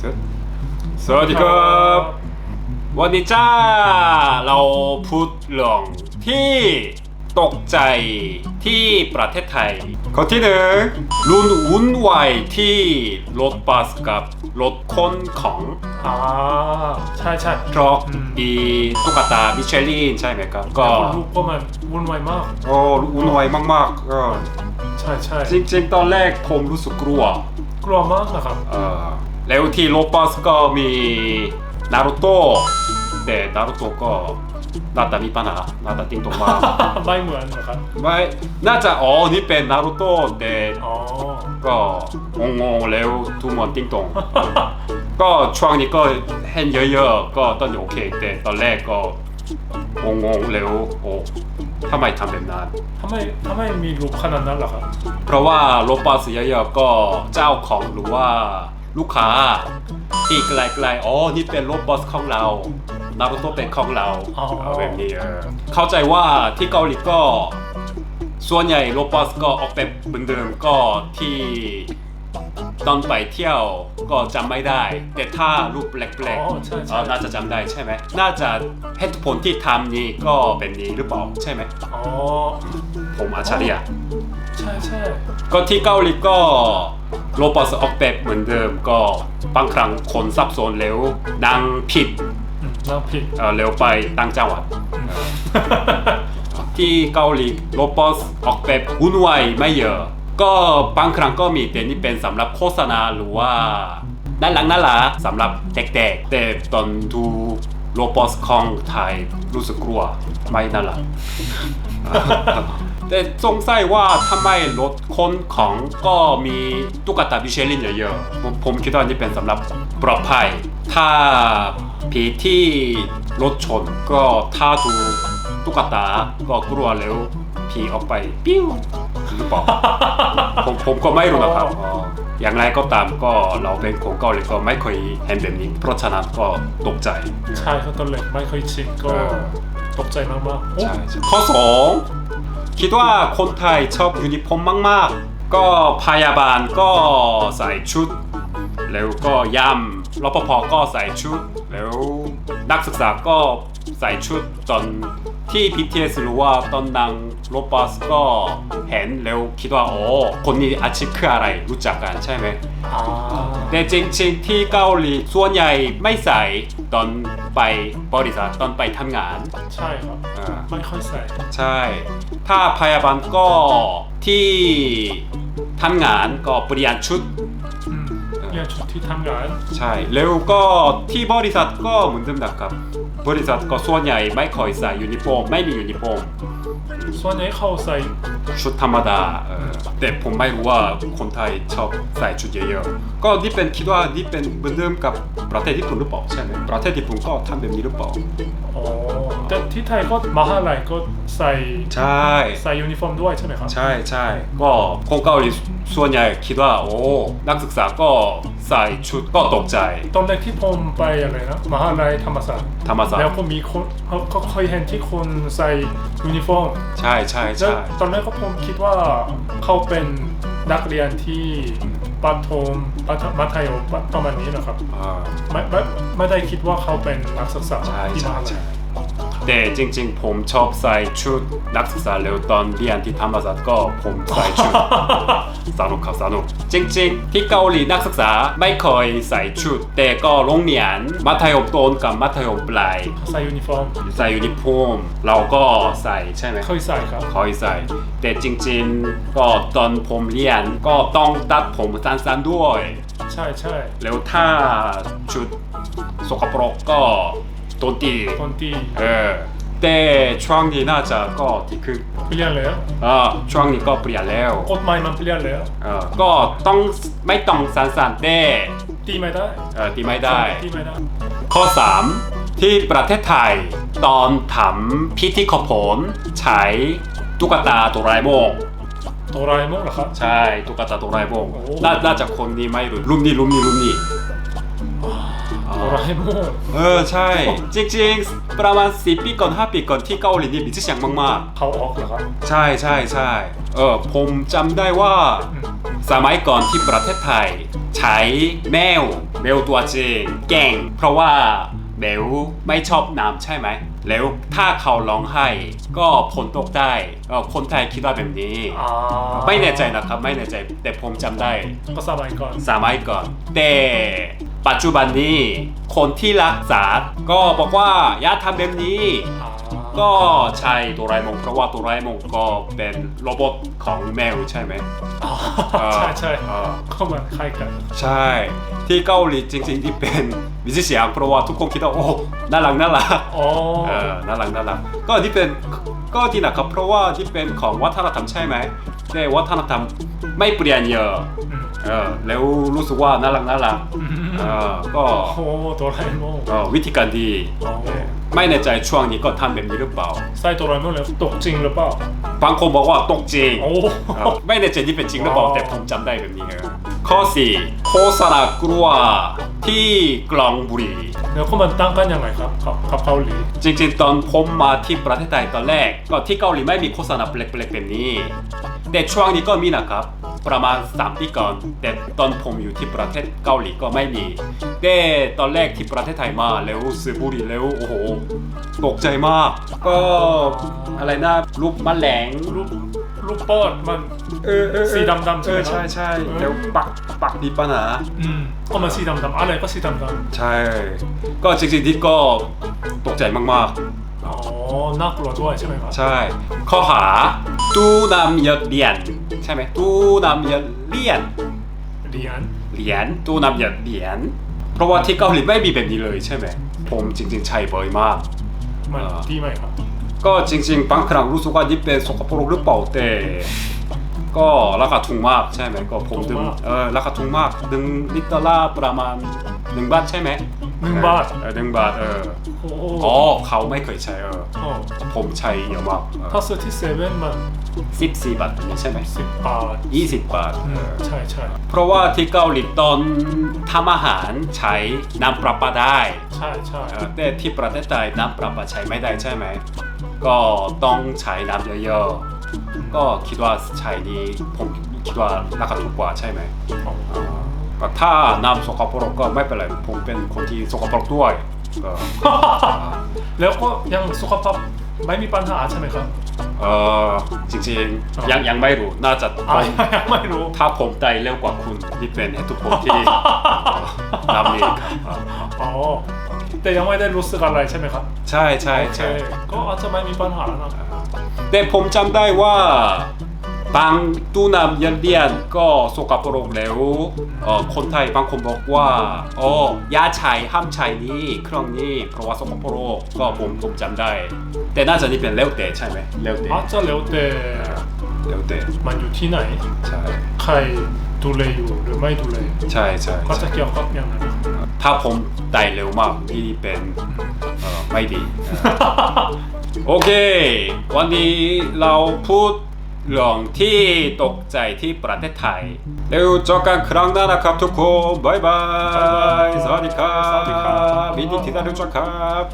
สวัสสวัสดีครับวันนี้จ้า เราพูดเรื่องที่ตกใจที่ประเทศไทย ข้อที่หนึ่งรุ่นวุ่นวายที่รถบัสกับรถคนของอ่าใช่ใช่เพราะอืมมีตุ๊กตามิชลินใช่ไหมครับ ก็คนลูกก็มันวุ่นวายมาก โอ้วุ่นวายมากๆก็ใช่ใช่จริงๆ ตอนแรกผมรู้สึกกลัว กลัวมากนะครับเอ่อ แล้วที่โลบัสก็มีนารูโตะแต่นารูโตะก็หน้าตามีปัญหาหน้าตาติ้งตรงมากไม่เหมือนนะครับไม่น่าจะอ๋อนี่เป็นนารูโตะแต่อ๋อก็งงๆแล้วทุกคนติ้งตรง ก็ช่วงนี้ก็เห็นเยอะๆ ก็ตอนนี้โอเคแต่ตอนแรกก็งงๆแล้วโอ้ทำไมทำแบบนั้นทำไมทำไมมีรูปขนาดนั้นล่ะครับ เพราะว่าโลบัสเยอะๆก็เจ้าของหรือว่า ลูกค้า ที่ไกลๆอ๋อนี่เป็นโลบัสของเรานารูโตะเป็นของเราอ๋อ เอาแบบนี้เออเข้าใจว่าที่เกาหลีก็ ส่วนใหญ่โลบัสก็ออกแบบเหมือนเดิมก็ที่ตอนไปเที่ยวก็จำไม่ได้ แต่ถ้ารูปแปลกอ๋อใช่ๆใช่เออน่าจะจำได้ใช่ไหมน่าจะเหตุผลที่ทำนี้ก็เป็นนี้หรือเปล่าใช่ไหมอ๋อผมอาชาริยะ ใช่ใช่ก็ที่เกาหลีก็ โรบอทออกแบบเหมือนเดิมก็บางครั้งคนสับสนเร็วดังผิดอืมน่าผิดเอ่อเร็วไปตั้งจังหวัด ที่เกาหลีโรบอทออกแบบวุ่นวายไม่เยอะ ก็บางครั้งก็มีแต่นี่เป็นสำหรับโฆษณาหรือว่าด้านหลังนั่นแหละสำหรับเด็กๆแต่ตอนดูโรบอทของไทยรู้สึกกลัวไม่นั่นแหละ แต่สงสัยว่าทำไมรถคนของก็มีตุ๊กตาบิเชลินเยอะๆผมผมคิดว่านี่เป็นสำหรับปลอดภัย ถ้าผีที่รถชนก็ถ้าดูตุ๊กตาก็กลัวแล้วผีออกไปปิ้วหรือเปล่า ผมผมก็ไม่รู้นะครับอ๋ออย่างไรก็ตามก็เราเป็นคนเกาหลีก็ไม่เคยเห็นแบบนี้ เพราะฉะนั้นก็ตกใจ ใช่เขาตอนเล็กไม่ค่อยชินก็เออ ตกใจมากๆโอ้ ใช่ใช่ข้อสอง คิดว่าคนไทยชอบยูนิฟอร์มมากๆ ก็พยาบาลก็ใส่ชุด แล้วก็ยามรปภก็ใส่ชุด แล้วนักศึกษาก็ใส่ชุดจนที่ BTS หรือว่าตอนดัง โรบัสก็เห็นแล้วคิดว่าโอ้คนนี้อาชีพคืออะไรรู้จักกันใช่ไหมอ่าแต่จริงๆที่เกาหลีส่วนใหญ่ไม่ใส่ตอนไปบริษัทตอนไปทำงาน ใช่ครับอ่าไม่ค่อยใส่ใช่ ถ้าพยาบาลก็ที่ทำงานก็เปลี่ยนชุดอืมเรียนชุดที่ทำงานใช่แล้วก็ที่บริษัทก็เหมือนเดิมนะครับบริษัทก็ส่วนใหญ่ไม่ค่อยใส่ยูนิฟอร์มไม่มียูนิฟอร์ม ส่วนใหญ่เขาใส่ชุดธรรมดาเออแต่ผมไม่รู้ว่าคนไทยชอบใส่ชุดเยอะๆก็นี่เป็นคิดว่านี่เป็นเหมือนเดิมกับประเทศญี่ปุ่นหรือเปล่าใช่ไหมประเทศญี่ปุ่นก็ทำแบบนี้หรือเปล่าอ๋อแต่ที่ไทยก็มหาลัยก็ใส่ใช่ใส่ยูนิฟอร์มด้วยใช่ไหมครับ ใช่ใช่ก็คนเกาหลีส่วนใหญ่คิดว่าโอ้นักศึกษาก็ใส่ชุดก็ตกใจ ตอนแรกที่ผมไปอะไรนะมหาลัยธรรมศาสตร์ธรรมศาสตแล้วร์ก็มีคนเขาก็เคยเห็นที่คนใส่ยูนิฟอร์มใช่ใช่แล้วใช่ตอนแรกก็ผมคิดว่าเขาเป็นนักเรียนที่ประถมประถมมัธยมประมาณนี้นะครับอ่าไม่ไม่ไม่ได้คิดว่าเขาเป็นนักศึกษาใช่ที่มใช่หาลัใช่ย แต่จริงๆ ผมชอบใส่ชุดนักศึกษาแล้วตอนเรียนที่ธรรมศาสตร์ก็ผมใส่ชุด สนุกครับสนุกจริงๆ ที่เกาหลีนักศึกษาไม่เคยใส่ชุด แต่ก็โรงเรียนมัธยมต้นกับมัธยมปลายใส่ยูนิฟอร์มใส่ยูนิฟอร์มเราก็ใส่ใช่ไหมเคยใส่ครับคอยใส่แต่จริงๆ ก็ตอนผมเรียนก็ต้องตัดผมสั้นๆด้วย ใช่ใช่แล้วถ้าชุดสกปรกก็ โดนตีตอนที่เออแต่ช่วงนี้น่าจะก็ดีขึ้นเปลี่ยนแล้วเออช่วงนี้ก็เปลี่ยนแล้วกฎหมายมันเปลี่ยนแล้วเออก็ต้องไม่ต้องสั้นๆแต่ตีไม่ได้เออตีไม่ได้ตีไม่ได้ ข้อ 3 ที่ประเทศไทย ตอนทำพิธีขอผลใช้ตุ๊กตาโดราเอมอนโดราเอมอนเหรอครับ ใช่ตุ๊กตาโดราเอมอนโอ้น่าน่าจะคนนี้ไม่รู้รุ่นนี้รุ่นนี้รุ่นนี้ โดราเอมอนเออใช่ จริงๆ ประมาณ10ปีก่อน5ปีก่อนที่เกาหลีนี่มีชื่อเสียงมากเขาออกเหรอครับ ๆ ใช่ใช่ใช่เออผมจำได้ว่าอืมสมัยก่อนที่ประเทศไทย ใช้แมวแมวตัวจริงแก่ง เพราะว่าแมวไม่ชอบน้ำใช่ไหม แล้วถ้าเขาร้องไห้ก็ผลตกได้เอ่อคนไทยคิดว่าแบบนี้ อ่าไม่แน่ใจนะครับ ไม่แน่ใจ แต่ผมจำได้ ก็สมัยก่อนสมัยก่อน แต่ ปัจจุบันนี้คนที่รักษาก็บอกว่าอย่าทำแบบนี้อ่าก็ใช่โดราเอมอนเพราะว่าโดราเอมอนก็เป็นโรบอทของแมวใช่ไหมอ่าเออใช่ใช่เออก็มันคล้ายกัน ใช่ที่เกาหลีจริงๆที่เป็นมิซิเสียงเพราะว่าทุกคนคิดว่าโอ้น่ารักน่ารักอ๋อเออน่ารักน่ารักก็ที่เป็นก็ที่นะครับเพราะว่าที่เป็นของวัฒนธรรมใช่ไหมแต่วัฒนธรรมไม่เปลี่ยนเยอะม เออแล้วรู้สึกว่าน่ารักน่ารักอืมเออก็โอ้โดราเอมอนก็วิธีการดีอ๋อไม่แน่ใจช่วงนี้ก็ทำแบบนี้หรือเปล่า ใส่โดราเอมอนแล้วตกจริงหรือเปล่าบางคนบอกว่าตกจริงโอ้เออไม่แน่ใจที่เป็นจริงหรือเปล่าอ๋อแต่ผมจำได้แบบนี้เออข้อ4โฆษณากลัวที่กลองบุรี แล้วก็มันตั้งกันยังไงครับกับกับเกาหลีจริงๆ ตอนผมมาที่ประเทศไทยตอนแรก ก็ที่เกาหลีไม่มีโฆษณาแปลกๆแบบนี้ แต่ช่วงนี้ก็มีนะครับ ประมาณ3ปีก่อนแต่ตอนผมอยู่ที่ประเทศเกาหลีก็ไม่มีแต่ตอนแรกที่ประเทศไทยมาแล้วซื้อบุหรี่แล้วโอ้โหตกใจมาก ก็อะไรนะรูปแมลงรูปรูปเปิดมัน เออเออสีดำๆใช่ไหม เออใช่ใช่เออแล้วปักปักมีปัญหาอืมก็มันสีดำๆอะไรก็สีดำใช่ ก็จริงๆที่ก็ตกใจมากๆอ๋อน่ากลัวด้วยใช่ไหมครับๆใช่ ข้อหา ตูนำยศเรียนใช่ไหมตูนำยศเรียนเรียนเหรียญตูนำยศเหรียญเพราะว่าที่เกาหลีไม่มีแบบนี้เลยใช่ไหมผมจริง ๆ ใช้บ่อยมากมันอ่าดีไหมครับ ก็จริง ๆบางครั้งรู้สึกว่านี่เป็นสกปรกหรือเปล่าแต่ก็ราคาถูกมากใช่ไหมก็ผมดึงเออราคาถูกมากดึงลิตรละประมาณหนึ่งบาทใช่ไหม หนึ่งบาทเออหนึ่งบาทเออโอ้โหอ๋อเขาไม่เคยใช้เออ อ๋อผมใช้เยอะมากถ้าซื้อที่เซเว่นมันสิบสี่บาทนี่ใช่ไหมสิบบาทยี่สิบบาทอืเอมอ ใช่ใช่เพราะว่าที่เกาหลีตอนทำอาหารใช้น้ำประปาได้ใช่ใช่เออแต่ที่ประเทศไทยน้ำประปาใช้ไม่ได้ใช่ไหม ก็ต้องใช้น้ำเยอะๆ ก็คิดว่าใช้นี้ผมคิดว่าราคาถูกกว่าใช่ไหมอ๋อก็ ถ้าน้ำสกปรกก็ไม่เป็นไรผมเป็นคนที่สกปรกด้วยก็แล้วก็ยังสุขภาพไม่มีปัญหาใช่ไหมครับ เออจริงๆยังยังไม่รู้น่าจะอ่าต้องยังไม่รู้ ถ้าผมไตเร็วกว่าคุณที่เป็นให้ทุกคนที่น้ำนี้ครับอ่าอ๋อแต่ยังไม่ได้รู้สึกอะไรใช่ไหมครับ ใช่ใช่โอเคใช่ก็อาจจะไม่มีปัญหาแล้วนะแต่ผมจำได้ว่า บางตู้น้ำเย็นๆก็สกปรกแล้วเอ่อคนไทยบางคนบอกว่าอ๋อยาใช้ห้ามใช้นี้เครื่องนี้เพราะว่าสกปรกก็ผมผมจำได้ แต่น่าจะนี่เป็นแล้วแต่ใช่ไหมแล้วแต่อาจจะแล้วแต่แล้วแต่มันอยู่ที่ไหนใช่ใครดูแลอยู่หรือไม่ดูแลใช่ใช่ก็จะใช่เกี่ยวกับอย่างนั้นถ้าผมไต่เร็วมากที่เป็นเอ่อไม่ดีเออโอเค วันนี้เราพูด เรื่องที่ตกใจที่ประเทศไทยแล้วเจอกันครั้งหน้านะครับทุกคนบายบาย สวัสดีครับสวัสดีครับวินดีที่ได้รู้จักครับ